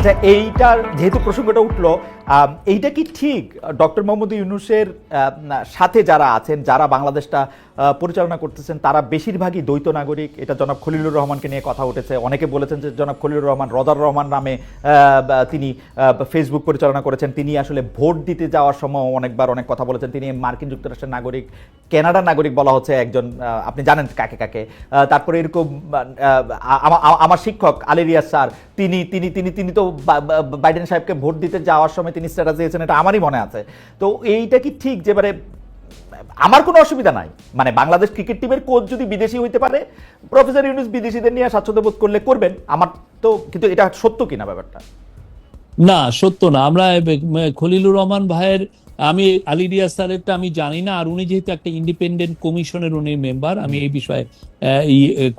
আচ্ছা এইটার যেহেতু প্রসঙ্গটা উঠল এইটা কি ঠিক? ডক্টর মোহাম্মদ ইউনুসের সাথে যারা আছেন, যারা বাংলাদেশটা পরিচালনা করতেছেন। তারা বেশিরভাগই দ্বৈত নাগরিক। এটা জনাব খলিলুর রহমানকে নিয়ে কথা উঠেছে। অনেকে বলেছেন যে জনাব খলিলুর রহমান, রদার রহমান নামে তিনি ফেসবুক পরিচালনা করেছেন। তিনি আসলে ভোট দিতে যাওয়ার সময় অনেকবার অনেক কথা বলেছেন। তিনি মার্কিন যুক্তরাষ্ট্রের নাগরিক, কানাডার নাগরিক বলা হচ্ছে একজন আপনি জানেন কাকে কাকে। তারপরে এরকম আমার শিক্ষক আলেরিয়াস স্যার, তিনি তিনি তিনি তিনি তো বাইডেন সাহেবকে ভোট দিতে যাওয়ার সময় তিনি স্ট্যাটাস দিয়েছেন, এটা আমারই মনে আছে। তো এইটা কি ঠিক যে মানে আমার কোনো অসুবিধা নাই। মানে বাংলাদেশ ক্রিকেট টিমের কোচ যদি বিদেশি হইতে পারে প্রফেসর ইউনুস বিদেশিদের নিয়ে স্বাচ্ছন্দ্য বোধ করলে করবেন। আমার তো কিন্তু এটা সত্য কিনা ব্যাপারটা? না, সত্য না। আমরা খলিলুর রহমান ভাইয়ের আমি আলিডিয়া স্যারেরটা আমি জানি না আর উনি যেহেতু একটা ইন্ডিপেন্ডেন্ট কমিশনের উনি মেম্বার আমি এই বিষয়ে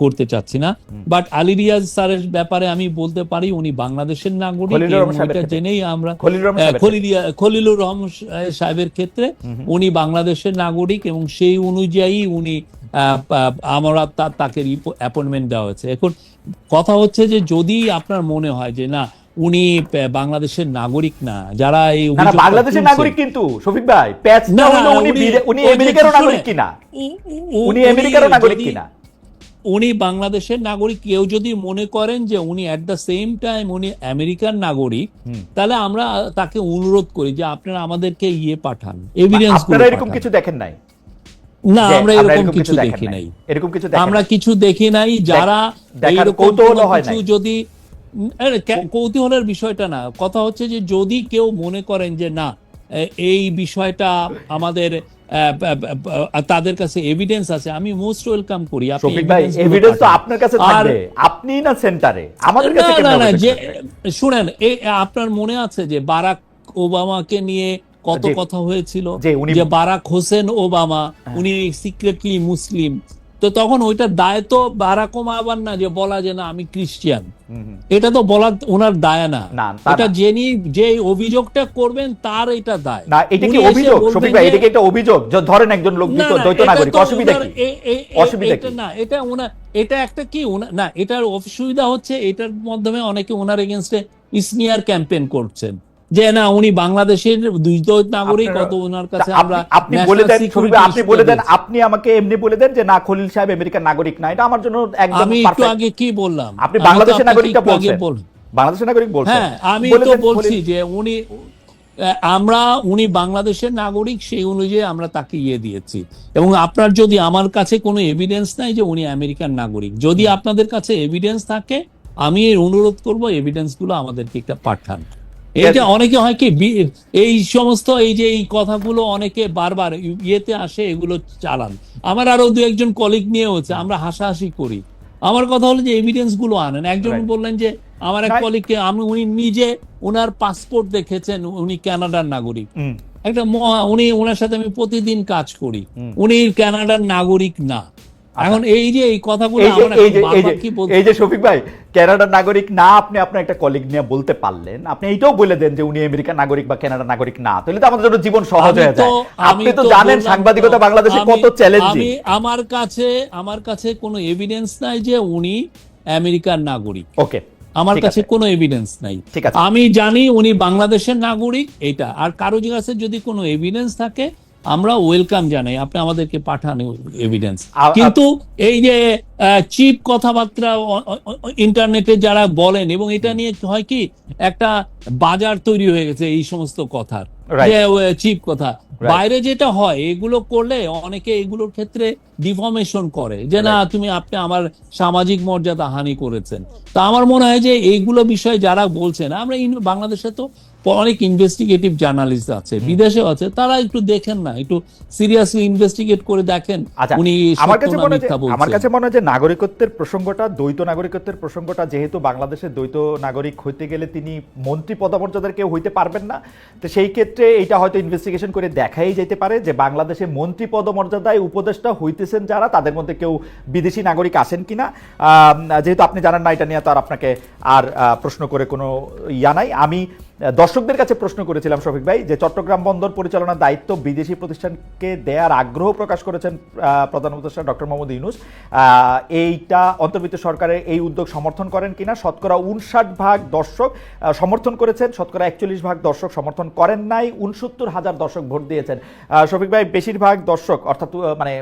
করতে চাচ্ছি না। বাট আলিরিয়াজ স্যারের ব্যাপারে আমি বলতে পারি উনি বাংলাদেশের নাগরিক। জেনেই আমরা খলিলুর রহমান সাহেবের ক্ষেত্রে। উনি বাংলাদেশের নাগরিক এবং সেই অনুযায়ী উনি আমরা তাকে অ্যাপয়েন্টমেন্ট দেওয়া হয়েছে। এখন কথা হচ্ছে যে যদি আপনার মনে হয় যে না উনি বাংলাদেশের নাগরিক না যারা এই বাংলাদেশের নাগরিক কিন্তু শফিক ভাই। প্যাচ না, উনি উনি- আমেরিকারও নাগরিক কিনা? উনি আমেরিকারও নাগরিক কিনা? উনি বাংলাদেশের নাগরিক কেউ যদি মনে করেন যে উনি অ্যাট দ্য সেম টাইম উনি আমেরিকান নাগরিক। তাহলে আমরা তাকে অনুরোধ করি যে আপনারা আমাদেরকে ইয়ে পাঠান এভিডেন্স আপনারা এরকম কিছু দেখেন নাই? না আমরা এরকম কিছু দেখি নাই। এরকম কিছু আমরা কিছু দেখি নাই যারা এইরকম হয় কিছু যদি কৌতূহলের বিষয়টা না। কথা হচ্ছে যে যদি কেউ মনে করেন যে না এই বিষয়টা আমাদের তাদের কাছে এভিডেন্স আছে আমি মোস্ট ওয়েলকাম করি। আপনি শফিক ভাই এভিডেন্স তো আপনার কাছে থাকবে। আপনি না সেন্টারে। আমাদের কাছে না না না যে শুনেন আপনার মনে আছে যে বারাক ওবামাকে নিয়ে কত কথা হয়েছিল? যে বারাক হোসেন ওবামা হ্যাঁ। উনি সিক্রেটলি মুসলিম। তো তখন ওইটার দায় তো বারাক আবার না যে বলা যে না আমি হুম। এটা তো বলার ওনার দায় না। এটা। যিনি যে অভিযোগটা করবেন তার এটা দায়। না এটা কি অভিযোগ? শফিক ভাই এটা কি একটা অভিযোগ? যে ধরেন একজন লোক দ্বৈত নাগরিক অসুবিধা কি? অসুবিধা কি? না এটা ওনার এটা একটা কি না এটার অসুবিধা হচ্ছে এটার মাধ্যমে অনেকে ওনার এগেনস্টে স্মিয়ার ক্যাম্পেইন করছেন। যে না উনি বাংলাদেশের দ্বৈত নাগরিক কত ওনার কাছে আমরা আপনি- বলে দেন আপনি বলে দেন আপনি আমাকে এমনি বলে দেন যে না খলিল সাহেব আমেরিকার নাগরিক না এটা আমার জন্য একদম আমি একটু আগে কি বললাম? আপনি বাংলাদেশের নাগরিকটা বলছেন। বাংলাদেশের নাগরিক বলছেন। হ্যাঁ আমি তো বলছি যে উনি আমরা উনি বাংলাদেশের নাগরিক সেই অনুযায়ী আমরা তাকে ইয়ে দিয়েছি। এবং আপনার যদি আমার কাছে কোনো এভিডেন্স নাই যে উনি আমেরিকান নাগরিক যদি আপনাদের কাছে এভিডেন্স থাকে আমি অনুরোধ করব এভিডেন্সগুলো আমাদেরকে একটা পাঠান। এইটা অনেকে হয় কি এই সমস্ত এই যে এই কথাগুলো অনেকে বারবার ইয়েতে আসে এগুলো চালান। আমার আরও দু একজন কলিগ নিয়ে হচ্ছে আমরা হাসাহাসি করি। আমার কথা হলো যে এভিডেন্সগুলো আনেন। একজন বললেন যে আমার এক কলিগকে আমি উনি নিজে ওনার পাসপোর্ট দেখেছেন উনি কানাডার নাগরিক। একটা মহা- উনি ওনার সাথে আমি প্রতিদিন কাজ করি। উনি কানাডার নাগরিক না। এখন এই যে এই কথাগুলো এই যে শফিক ভাই কানাডার নাগরিক না আপনি আপনার একটা কলিগ নিয়ে বলতে পারলেন। আপনি এইটাও বলে দেন যে উনি আমেরিকার নাগরিক বা কানাডার নাগরিক না। তাহলে তো আমাদের জন্য জীবন সহজ হয়ে যায়। আপনি তো জানেন সাংবাদিকতা বাংলাদেশে কত চ্যালেঞ্জিং আমি আমার কাছে আমার কাছে কোনো এভিডেন্স নাই যে উনি আমেরিকার নাগরিক। ওকে আমার কাছে কোনো এভিডেন্স নাই। আমি জানি উনি বাংলাদেশের নাগরিক এটা। আর কারও কাছে যদি কোনো এভিডেন্স থাকে আমরা ওয়েলকাম জানাই আপনি আমাদেরকে পাঠান এভিডেন্স কিন্তু এই যে চিপ কথাবার্তা ইন্টারনেটে যারা বলেন এবং এটা নিয়ে হয় কি একটা বাজার তৈরি হয়ে গেছে এই সমস্ত কথার। চিপ কথা। বাইরে যেটা হয় এগুলো করলে অনেকে এগুলোর ক্ষেত্রে ডিফর্মেশন করে। যে না তুমি আপনি আমার সামাজিক মর্যাদা হানি করেছেন। তা আমার মনে হয় যে এইগুলো বিষয় যারা বলছেন আমরা বাংলাদেশে তো অনেক ইনভেস্টিগেটিভ জার্নালিস্ট আছে বিদেশেও আছে তারা একটু দেখেন না একটু সিরিয়াসলি ইনভেস্টিগেট করে দেখেন আচ্ছা উনি আমার কাছে মনে হয় আমার কাছে মনে হয় যে নাগরিকত্বের প্রসঙ্গটা দ্বৈত নাগরিকত্বের প্রসঙ্গটা যেহেতু বাংলাদেশের দ্বৈত নাগরিক হইতে গেলে তিনি মন্ত্রী পদমর্যাদার কেউ হইতে পারবেন না তো সেই ক্ষেত্রে এটা হয়তো ইনভেস্টিগেশন করে দেখাই যেতে পারে যে বাংলাদেশে মন্ত্রী পদমর্যাদায় উপদেষ্টা হইতেছেন যারা তাদের মধ্যে কেউ বিদেশি নাগরিক আসেন কিনা আহ, যেহেতু আপনি জানেন না এটা নিয়ে তো আর আপনাকে আর প্রশ্ন করে কোনো ইয়া নাই। আমি দর্শকদের কাছে প্রশ্ন করেছিলাম, শফিক ভাই, যে চট্টগ্রাম বন্দর পরিচালনার দায়িত্ব বিদেশি প্রতিষ্ঠানকে দেয়ার আগ্রহ প্রকাশ করেছেন প্রধান উপদেষ্টা ডক্টর মোহাম্মদ ইউনুস। এইটা অন্তর্বর্তী সরকারের এই উদ্যোগ সমর্থন করেন কিনা? শতকরা উনষাট ভাগ দর্শক সমর্থন করেছেন, শতকরা একচল্লিশ ভাগ দর্শক সমর্থন করেন নাই, উনসত্তর হাজার দর্শক ভোট দিয়েছেন। শফিক ভাই, বেশিরভাগ দর্শক, অর্থাৎ মানে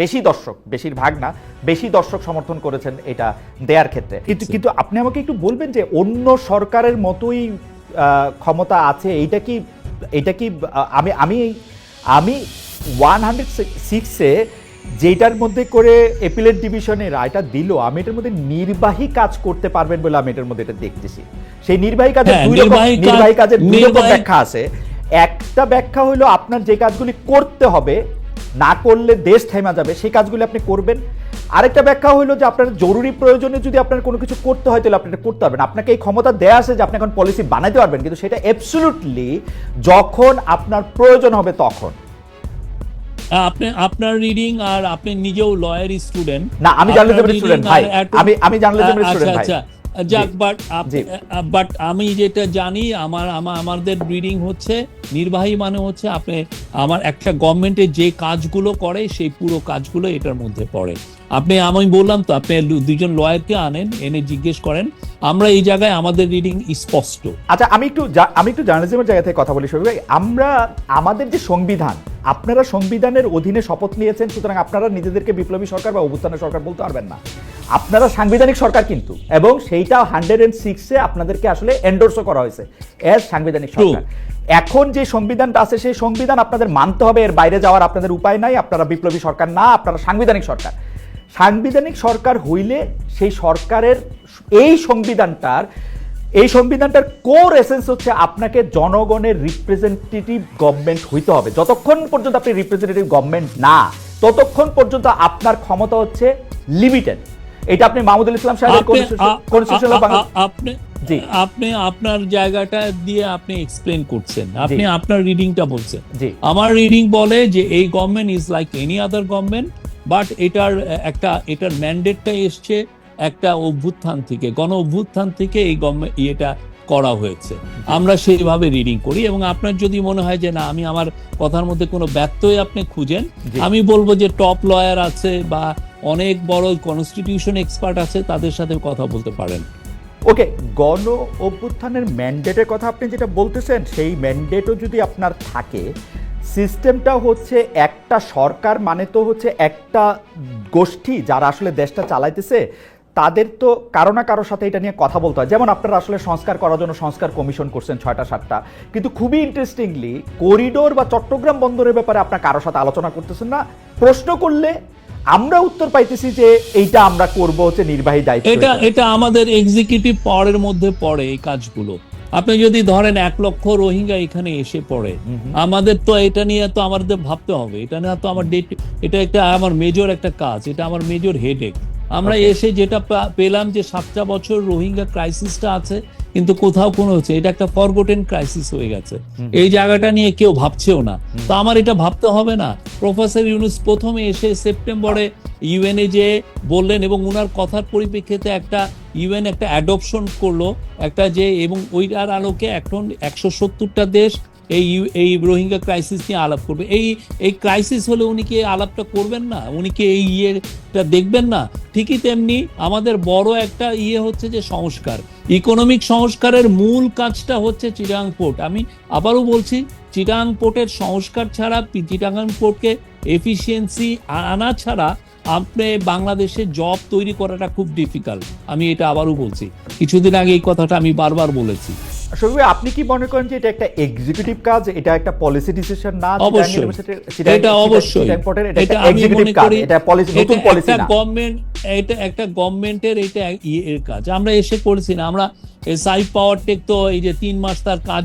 বেশি দর্শক, বেশিরভাগ না, বেশি দর্শক সমর্থন করেছেন এটা দেয়ার ক্ষেত্রে। কিন্তু কিন্তু আপনি আমাকে একটু বলবেন যে অন্য সরকারের মতোই ক্ষমতা আছে এইটা কি এটা কি আমি আমি আমি ওয়ান হান্ড্রেড সিক্সে যেটার মধ্যে করে এপিলেট ডিভিশনে রায়টা দিল আমি এটার মধ্যে নির্বাহী কাজ করতে পারবেন বলে আমি এটার মধ্যে এটা দেখতেছি। সেই নির্বাহী কাজের হ্যাঁ, দুই রকম নির্বাহী কাজের দুই রকম ব্যাখ্যা আছে। একটা ব্যাখ্যা হলো আপনার যে কাজগুলি করতে হবে না করলে দেশ থেমা যাবে। সেই কাজগুলি আপনি করবেন। আরেকটা ব্যাখ্যা হলো যে আপনার জরুরি প্রয়োজনে যদি আপনার কোনো কিছু করতে হয় তাহলে আপনি এটা করতে পারবেন। আপনাকে এই ক্ষমতা দেয়া আছে যে আপনি এখন পলিসি বানাতে পারবেন কিন্তু সেটা অ্যাবসলুটলি যখন আপনার প্রয়োজন হবে তখন। আপনি আপনার রিডিং আর আপনি নিজেও লয়ার স্টুডেন্ট না, আমি এর student, ভাই। আমি- আমি journalism এর student, ভাই। যাক বাট। বাট আমি যেটা জানি আমার আমার আমাদের ব্রিডিং হচ্ছে নির্বাহী মানে হচ্ছে আপনি আমার একটা গভর্নমেন্টের যে কাজগুলো করে সেই পুরো কাজগুলো এটার মধ্যে পড়ে আপনি আমি বললাম তো আপনি দুজন লয়ারকে আনেন এনে জিজ্ঞেস করেন আমরা এই জায়গায় আমাদের রিডিং স্পষ্ট। আচ্ছা আমি একটু আমি একটু জার্নালিজমের জায়গা থেকে কথা বলি ভাই। আমরা আমাদের যে সংবিধান আপনারা সংবিধানের অধীনে শপথ নিয়েছেন সুতরাং আপনারা নিজেদেরকে বিপ্লবী সরকার বা অভ্যুত্থানের সরকার বলতে পারবেন না। আপনারা সাংবিধানিক সরকার কিন্তু এবং সেইটা হান্ড্রেড অ্যান্ড সিক্সে আপনাদেরকে আসলে এন্ডোর্সও করা হয়েছে এর সাংবিধানিক সরকার। এখন যে সংবিধানটা আছে সেই সংবিধান আপনাদের মানতে হবে এর বাইরে যাওয়ার আপনাদের উপায় নাই আপনারা বিপ্লবী সরকার না আপনারা সাংবিধানিক সরকার। সাংবিধানিক সরকার হইলে সেই সরকারের এই সংবিধানটার এই সংবিধানটার কোর এসেন্স হচ্ছে আপনাকে জনগণের রিপ্রেজেন্টেটিভ গভর্নমেন্ট হইতে হবে। যতক্ষণ পর্যন্ত আপনি রিপ্রেজেন্টেটিভ গভর্নমেন্ট না ততক্ষণ পর্যন্ত আপনার ক্ষমতা হচ্ছে লিমিটেড এটা আপনি মাহমুদুল ইসলাম সাহেবের কনস্টিটিউশন আপনি জি। আপনি আপনার জায়গাটা দিয়ে আপনি এক্সপ্লেন করছেন। আপনি। আপনার রিডিংটা বলছেন। আমার রিডিং বলে যে এই government is like any other government but এটার একটা এটার ম্যান্ডেটটা এসছে একটা অভ্যুত্থান থেকে গণ অভ্যুত্থান থেকে এই ইয়েটা করা হয়েছে। আমরা সেইভাবে রিডিং করি এবং আপনার যদি মনে হয় যে না আমি আমার কথার মধ্যে কোনো ব্যত্যয় আপনি খুঁজেন আমি বলব যে টপ লয়ার আছে বা অনেক বড় কনস্টিটিউশন এক্সপার্ট আছে তাদের সাথে কথা বলতে পারেন। ওকে গণ অভ্যুত্থানের ম্যান্ডেটের কথা আপনি যেটা বলতেছেন সেই ম্যান্ডেটও যদি আপনার থাকে সিস্টেমটা হচ্ছে একটা সরকার মানে তো হচ্ছে একটা গোষ্ঠী যারা আসলে দেশটা চালাইতেছে, তাদের তো কারও না কারোর সাথে এটা নিয়ে কথা বলতে হয়। যেমন আপনারা আসলে সংস্কার করার জন্য সংস্কার কমিশন করছেন ছয়টা, সাতটা। কিন্তু খুবই ইন্টারেস্টিংলি করিডোর বা চট্টগ্রাম বন্দরের ব্যাপারে আপনার কারোর সাথে আলোচনা করতেছেন না। প্রশ্ন করলে আমরা উত্তর পাইতেছি যে এইটা আমরা করব হচ্ছে নির্বাহী দায়িত্ব। এটা এটা আমাদের এক্সিকিউটিভ পাওয়ারের মধ্যে পড়ে এই কাজগুলো। আপনি যদি ধরেন এক লক্ষ রোহিঙ্গা এখানে এসে পড়ে আমাদের তো এটা নিয়ে তো আমাদের ভাবতে হবে। এটা নিয়ে তো আমার ডেট এটা একটা আমার মেজর একটা কাজ এটা আমার মেজর হেডেক আমরা এসে যেটা পেলাম যে সাতটা বছর রোহিঙ্গা ক্রাইসিসটা আছে কিন্তু কোথাও কোনো হচ্ছে এটা একটা ফরগোটেন ক্রাইসিস হয়ে গেছে। এই জায়গাটা নিয়ে কেউ ভাবছেও না। তো আমার এটা ভাবতে হবে না। প্রফেসর ইউনুস প্রথমে এসে সেপ্টেম্বরে ইউএনএ যে বললেন এবং ওনার কথার পরিপ্রেক্ষিতে একটা ইউএন একটা অ্যাডপশন করল, একটা যে এবং ওইটার আলোকে এখন একশো সত্তরটা দেশ এই এই রোহিঙ্গা ক্রাইসিস নিয়ে আলাপ করবে। এই এই ক্রাইসিস হলে উনি কি আলাপটা করবেন না? উনি কি এই ইয়েটা দেখবেন না? ঠিকই তেমনি আমাদের বড় একটা ইয়ে হচ্ছে যে সংস্কার। ইকোনমিক সংস্কারের মূল কাজটা হচ্ছে চিটাং পোর্ট। আমি আবারও বলছি, চিটাং পোর্টের সংস্কার ছাড়া চিটাগাং পোর্টকে এফিসিয়েন্সি আনা ছাড়া আপনি বাংলাদেশে জব তৈরি করাটা খুব ডিফিকাল্ট আমি এটা আবারও বলছি। কিছুদিন আগে এই কথাটা আমি বারবার বলেছি। আপনি কি মনে করেন যে এটা একটা এক্সিকিউটিভ কাজ? এটা একটা পলিসি ডিসিশন না? অবশ্যই। এটা অবশ্যই। এটা আমি মনে করি এটা পলিসি নতুন পলিসি না। গভর্নমেন্ট এটা একটা গভর্নমেন্টের এটা ইয়ে এর কাজ। আমরা এসে করেছি না। আমরা সাইফ পাওয়ার টেক তো এই যে তিন মাস তার কাজ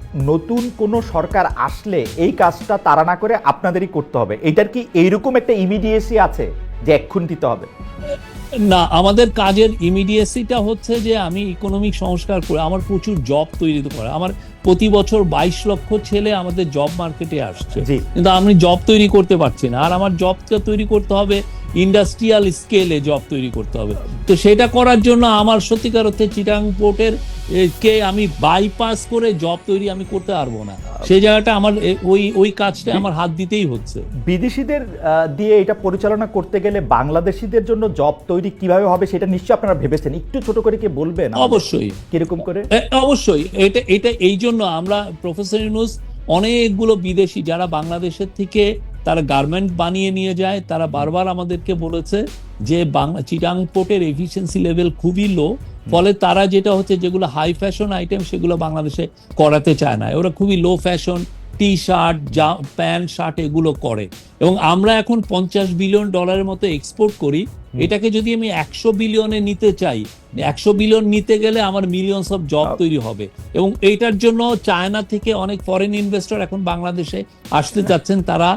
নতুন কোনো সরকার আসলে এই কাজটা তারা না করে আপনাদেরই করতে হবে। এটার কি এইরকম একটা ইমিডিয়েসি আছে যে এক্ষুন দিতে হবে? না আমাদের কাজের ইমিডিয়েসিটা হচ্ছে যে আমি ইকোনমিক সংস্কার করে আমার প্রচুর জব তৈরি করে। আমার প্রতি বছর বাইশ লক্ষ ছেলে আমাদের জব মার্কেটে আসছে। কিন্তু আমি জব তৈরি করতে পারছি না। আর আমার জবটা তৈরি করতে হবে ইন্ডাস্ট্রিয়াল স্কেলে জব তৈরি করতে হবে। তো সেটা করার জন্য আমার সত্যিকার অর্থে চিটাং পোর্টের কে আমি বাইপাস করে জব তৈরি আমি করতে পারব না। সেই জায়গাটা আমার ওই ওই কাজটা আমার হাত দিতেই হচ্ছে। বিদেশিদের দিয়ে এটা পরিচালনা করতে গেলে বাংলাদেশিদের জন্য জব তৈরি কীভাবে হবে সেটা নিশ্চয়ই আপনারা ভেবেছেন। একটু ছোট করে কি বলবেন অবশ্যই। কীরকম করে? অবশ্যই। এটা এটা এই জন্য আমরা প্রফেসর ইউনুস অনেকগুলো বিদেশি যারা বাংলাদেশের থেকে তারা গার্মেন্ট বানিয়ে নিয়ে যায়। তারা বারবার আমাদেরকে বলেছে যে বাংলা চিটাং পোর্টের এফিসিয়েন্সি লেভেল খুবই লো ফলে তারা যেটা হচ্ছে যেগুলো হাই ফ্যাশন আইটেম সেগুলো বাংলাদেশে করাতে চায় না। ওরা খুবই লো ফ্যাশন টি শার্ট যা প্যান্ট শার্ট এগুলো করে। এবং আমরা এখন পঞ্চাশ বিলিয়ন ডলারের মতো এক্সপোর্ট করি। এটাকে যদি আমি একশো বিলিয়নে নিতে চাই একশো বিলিয়ন নিতে গেলে আমার মিলিয়নস অফ জব তৈরি হবে। এবং এইটার জন্য চায়না থেকে অনেক ফরেন ইনভেস্টর এখন বাংলাদেশে আসতে চাচ্ছেন। তারা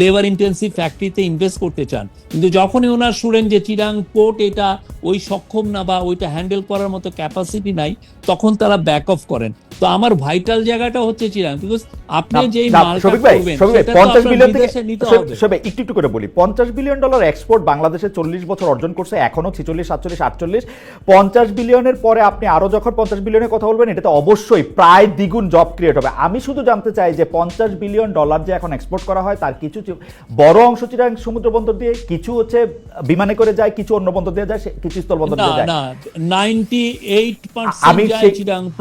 লেবার ইন্টেন্সিভ ফ্যাক্টরিতে ইনভেস্ট করতে চান। কিন্তু যখনই ওনার শুনেন যে চিরাং পোর্ট এটা ওই সক্ষম না বা ওইটা হ্যান্ডেল করার মতো ক্যাপাসিটি নাই তখন তারা ব্যাক অফ করেন। তো আমার ভাইটাল জায়গাটা হচ্ছে চিরাং বিকজ আপনি যেই মালটা করবেন সেটা 50 বিলিয়ন থেকে নিতে হবে। শফিক একটু একটু করে বলি পঞ্চাশ বিলিয়ন ডলার এক্সপোর্ট বাংলাদেশে চল্লিশ বছর অর্জন করছে এখনও ছিচল্লিশ সাতচল্লিশ আটচল্লিশ। পঞ্চাশ বিলিয়নের পরে আপনি আরও যখন পঞ্চাশ বিলিয়নের কথা বলবেন এটাতে অবশ্যই প্রায় দ্বিগুণ জব ক্রিয়েট হবে। আমি শুধু জানতে চাই যে পঞ্চাশ বিলিয়ন ডলার যে এখন এক্সপোর্ট করা হয় তার কিছু বড় অংশ চিরাং সমুদ্র বন্দর দিয়ে কিছু হচ্ছে বিমানে করে যায় কিছু অন্য বন্দর দিয়ে যায় কিছু স্থল বন্দর দিয়ে যায়। আমি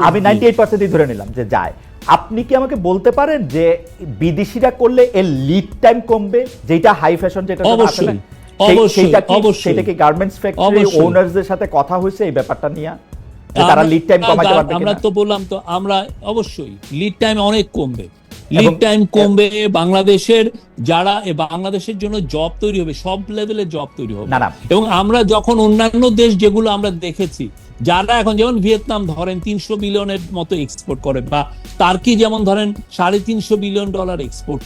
আমি নাইনটি এইট পার্সেন্টই ধরে নিলাম যে যায়। আপনি কি আমাকে বলতে পারেন যে বিদেশিরা করলে এর লিড টাইম কমবে যেটা হাই ফ্যাশন যেটা অবশ্যই। সেটা কি গার্মেন্টস ফ্যাক্টরি। ওনারদের সাথে কথা হয়েছে এই ব্যাপারটা নিয়ে? তারা লিড টাইম কমাতে পারবে আমরা তো বললাম তো আমরা অবশ্যই লিড টাইম অনেক কমবে। লিড টাইম কমবে বাংলাদেশের যারা বাংলাদেশের জন্য জব তৈরি হবে সব লেভেলে জব তৈরি হবে। এবং আমরা যখন অন্যান্য দেশ যেগুলো আমরা দেখেছি যারা এখন যেমন ভিয়েতনাম ধরেন তিনশো বিলিয়নের মতো এক্সপোর্ট করে বা তার কি যেমন ধরেন সাড়ে তিনশো বিলিয়ন ডলার এক্সপোর্ট